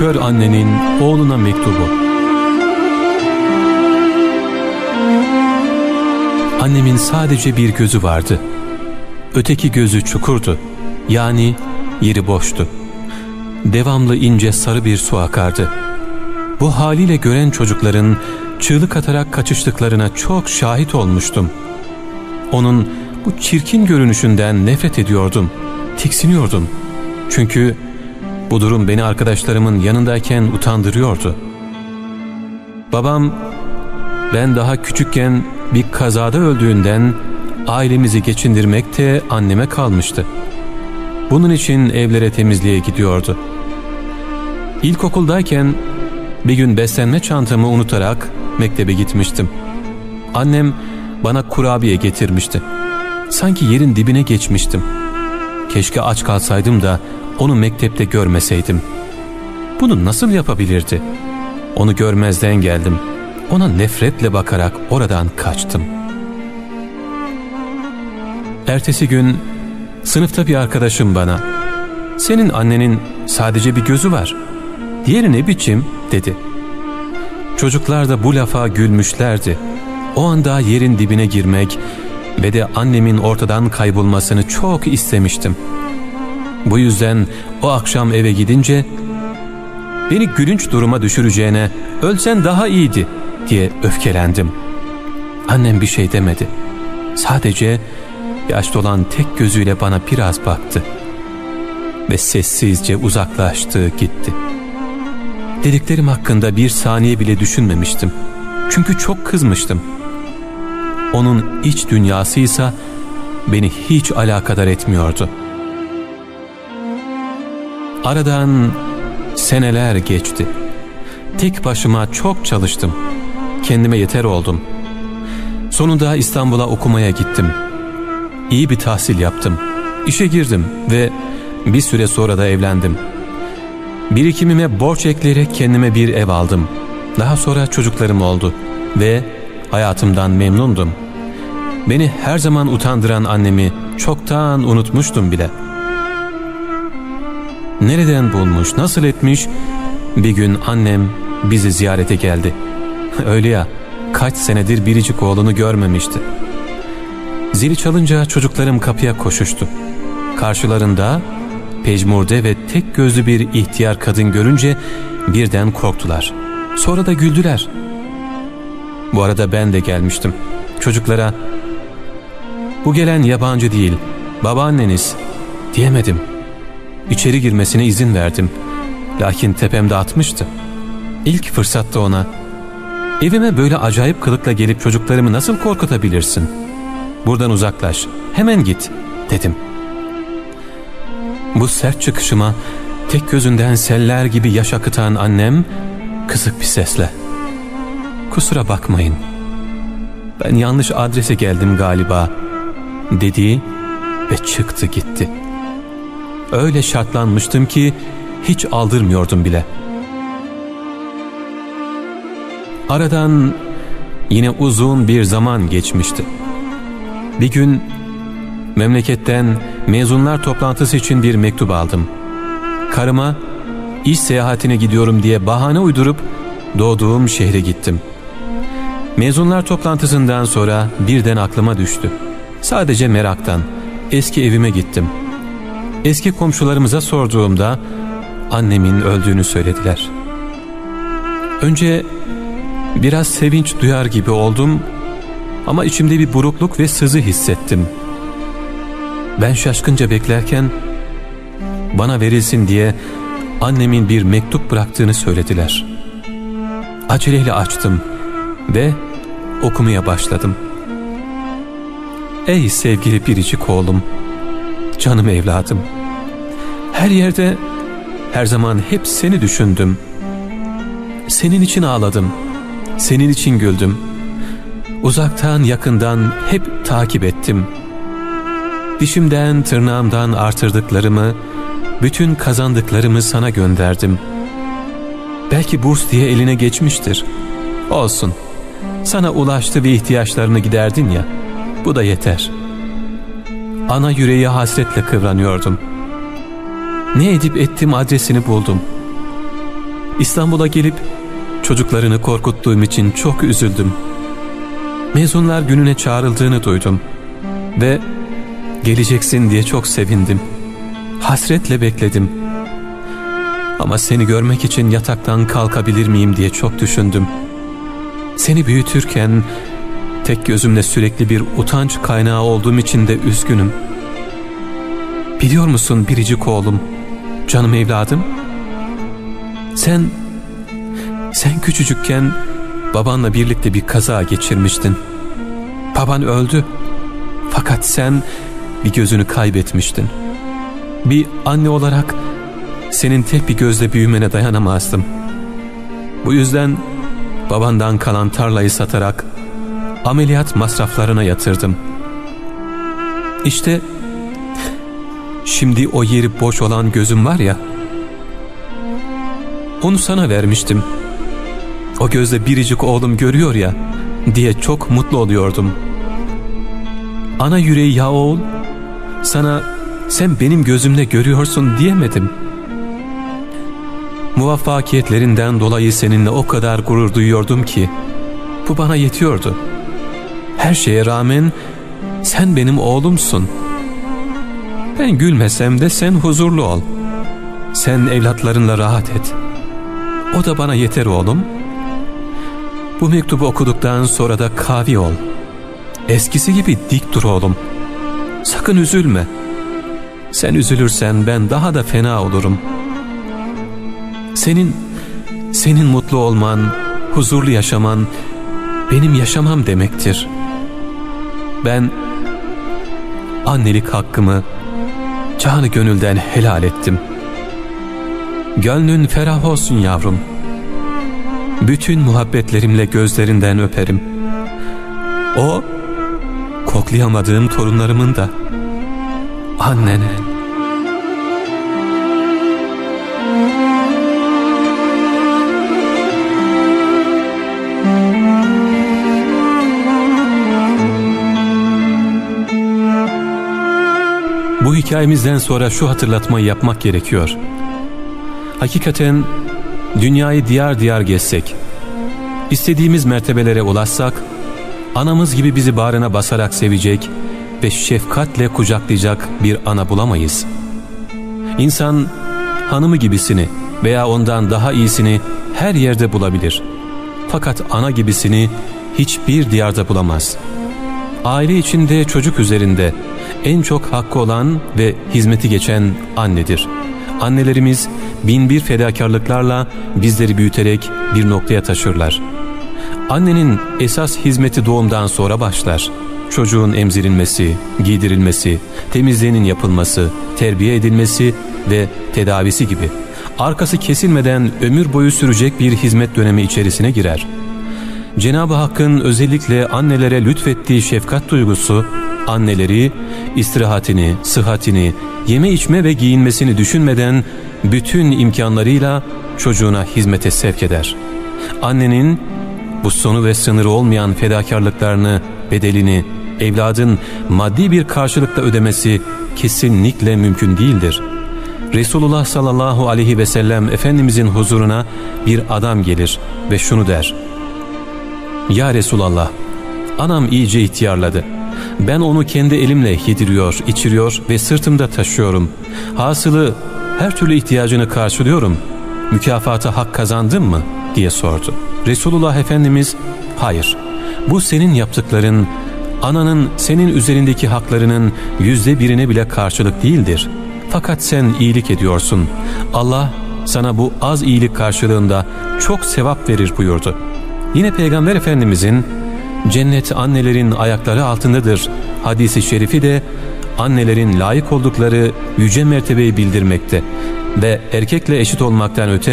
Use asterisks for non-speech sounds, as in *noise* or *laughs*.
kör annenin oğluna mektubu. Annemin sadece bir gözü vardı. Öteki gözü çukurdu. Yani yeri boştu. Devamlı ince sarı bir su akardı. Bu haliyle gören çocukların çığlık atarak kaçıştıklarına çok şahit olmuştum. Onun bu çirkin görünüşünden nefret ediyordum, tiksiniyordum. Çünkü bu durum beni arkadaşlarımın yanındayken utandırıyordu. Babam ben daha küçükken bir kazada öldüğünden ailemizi geçindirmek de anneme kalmıştı. Bunun için evlere temizliğe gidiyordu. İlkokuldayken bir gün beslenme çantamı unutarak mektebe gitmiştim. Annem bana kurabiye getirmişti. Sanki yerin dibine geçmiştim. Keşke aç kalsaydım da onu mektepte görmeseydim. Bunu nasıl yapabilirdi? Onu görmezden geldim. Ona nefretle bakarak oradan kaçtım. Ertesi gün sınıfta bir arkadaşım bana ''Senin annenin sadece bir gözü var. Diğeri ne biçim?'' dedi. Çocuklar da bu lafa gülmüşlerdi. O anda yerin dibine girmek ve de annemin ortadan kaybolmasını çok istemiştim. Bu yüzden o akşam eve gidince beni gülünç duruma düşüreceğine ölsen daha iyiydi diye öfkelendim. Annem bir şey demedi. Sadece yaşlı olan tek gözüyle bana biraz baktı ve sessizce uzaklaştı gitti. Dediklerim hakkında bir saniye bile düşünmemiştim. Çünkü çok kızmıştım. Onun iç dünyasıysa beni hiç alakadar etmiyordu. Aradan seneler geçti. Tek başıma çok çalıştım. Kendime yeter oldum. Sonunda İstanbul'a okumaya gittim. İyi bir tahsil yaptım. İşe girdim ve bir süre sonra da evlendim. Birikimime borç ekleyerek kendime bir ev aldım. Daha sonra çocuklarım oldu ve hayatımdan memnundum. Beni her zaman utandıran annemi çoktan unutmuştum bile. Nereden bulmuş, nasıl etmiş? Bir gün annem bizi ziyarete geldi. *laughs* Öyle ya, kaç senedir biricik oğlunu görmemişti. Zili çalınca çocuklarım kapıya koşuştu. Karşılarında pejmurde ve tek gözlü bir ihtiyar kadın görünce birden korktular. Sonra da güldüler. Bu arada ben de gelmiştim. Çocuklara bu gelen yabancı değil, babaanneniz diyemedim. İçeri girmesine izin verdim. Lakin tepemde atmıştı. İlk fırsatta ona evime böyle acayip kılıkla gelip çocuklarımı nasıl korkutabilirsin? Buradan uzaklaş, hemen git dedim. Bu sert çıkışıma tek gözünden seller gibi yaş akıtan annem kısık bir sesle ''Kusura bakmayın, ben yanlış adrese geldim galiba.'' dedi ve çıktı gitti. Öyle şartlanmıştım ki hiç aldırmıyordum bile. Aradan yine uzun bir zaman geçmişti. Bir gün memleketten mezunlar toplantısı için bir mektup aldım. Karıma iş seyahatine gidiyorum diye bahane uydurup doğduğum şehre gittim. Mezunlar toplantısından sonra birden aklıma düştü. Sadece meraktan eski evime gittim. Eski komşularımıza sorduğumda annemin öldüğünü söylediler. Önce biraz sevinç duyar gibi oldum ama içimde bir burukluk ve sızı hissettim. Ben şaşkınca beklerken bana verilsin diye annemin bir mektup bıraktığını söylediler. Aceleyle açtım ve okumaya başladım. Ey sevgili biricik oğlum, canım evladım. Her yerde, her zaman hep seni düşündüm. Senin için ağladım, senin için güldüm. Uzaktan yakından hep takip ettim. Dişimden tırnağımdan artırdıklarımı, bütün kazandıklarımı sana gönderdim. Belki burs diye eline geçmiştir. Olsun. Sana ulaştı ve ihtiyaçlarını giderdin ya. Bu da yeter. Ana yüreği hasretle kıvranıyordum. Ne edip ettim adresini buldum. İstanbul'a gelip çocuklarını korkuttuğum için çok üzüldüm. Mezunlar gününe çağrıldığını duydum ve geleceksin diye çok sevindim. Hasretle bekledim. Ama seni görmek için yataktan kalkabilir miyim diye çok düşündüm. Seni büyütürken tek gözümle sürekli bir utanç kaynağı olduğum için de üzgünüm. Biliyor musun biricik oğlum, canım evladım? Sen, sen küçücükken babanla birlikte bir kaza geçirmiştin. Baban öldü. Fakat sen bir gözünü kaybetmiştin. Bir anne olarak senin tek bir gözle büyümene dayanamazdım. Bu yüzden babandan kalan tarlayı satarak ameliyat masraflarına yatırdım. İşte şimdi o yeri boş olan gözüm var ya, onu sana vermiştim. O gözle biricik oğlum görüyor ya diye çok mutlu oluyordum. Ana yüreği ya oğul, sana sen benim gözümle görüyorsun diyemedim. Muvaffakiyetlerinden dolayı seninle o kadar gurur duyuyordum ki bu bana yetiyordu. Her şeye rağmen sen benim oğlumsun. Ben gülmesem de sen huzurlu ol. Sen evlatlarınla rahat et. O da bana yeter oğlum. Bu mektubu okuduktan sonra da kavi ol. Eskisi gibi dik dur oğlum. Sakın üzülme. Sen üzülürsen ben daha da fena olurum. Senin, senin mutlu olman, huzurlu yaşaman benim yaşamam demektir. Ben annelik hakkımı canı gönülden helal ettim. Gönlün ferah olsun yavrum. Bütün muhabbetlerimle gözlerinden öperim. O, koklayamadığım torunlarımın da. Annen. Bu hikayemizden sonra şu hatırlatmayı yapmak gerekiyor. Hakikaten dünyayı diyar diyar gezsek, istediğimiz mertebelere ulaşsak, anamız gibi bizi bağrına basarak sevecek ve şefkatle kucaklayacak bir ana bulamayız. İnsan hanımı gibisini veya ondan daha iyisini her yerde bulabilir. Fakat ana gibisini hiçbir diyarda bulamaz. Aile içinde çocuk üzerinde en çok hakkı olan ve hizmeti geçen annedir. Annelerimiz bin bir fedakarlıklarla bizleri büyüterek bir noktaya taşırlar. Annenin esas hizmeti doğumdan sonra başlar. Çocuğun emzirilmesi, giydirilmesi, temizliğinin yapılması, terbiye edilmesi ve tedavisi gibi. Arkası kesilmeden ömür boyu sürecek bir hizmet dönemi içerisine girer. Cenab-ı Hakk'ın özellikle annelere lütfettiği şefkat duygusu, anneleri istirahatini, sıhhatini, yeme içme ve giyinmesini düşünmeden bütün imkanlarıyla çocuğuna hizmete sevk eder. Annenin bu sonu ve sınırı olmayan fedakarlıklarını, bedelini evladın maddi bir karşılıkla ödemesi kesinlikle mümkün değildir. Resulullah sallallahu aleyhi ve sellem Efendimizin huzuruna bir adam gelir ve şunu der. Ya Resulallah, anam iyice ihtiyarladı. Ben onu kendi elimle yediriyor, içiriyor ve sırtımda taşıyorum. Hasılı her türlü ihtiyacını karşılıyorum. Mükafata hak kazandın mı? diye sordu. Resulullah Efendimiz, hayır. Bu senin yaptıkların, ananın senin üzerindeki haklarının yüzde birine bile karşılık değildir. Fakat sen iyilik ediyorsun. Allah sana bu az iyilik karşılığında çok sevap verir buyurdu. Yine Peygamber Efendimizin cennet annelerin ayakları altındadır. Hadisi şerifi de annelerin layık oldukları yüce mertebeyi bildirmekte ve erkekle eşit olmaktan öte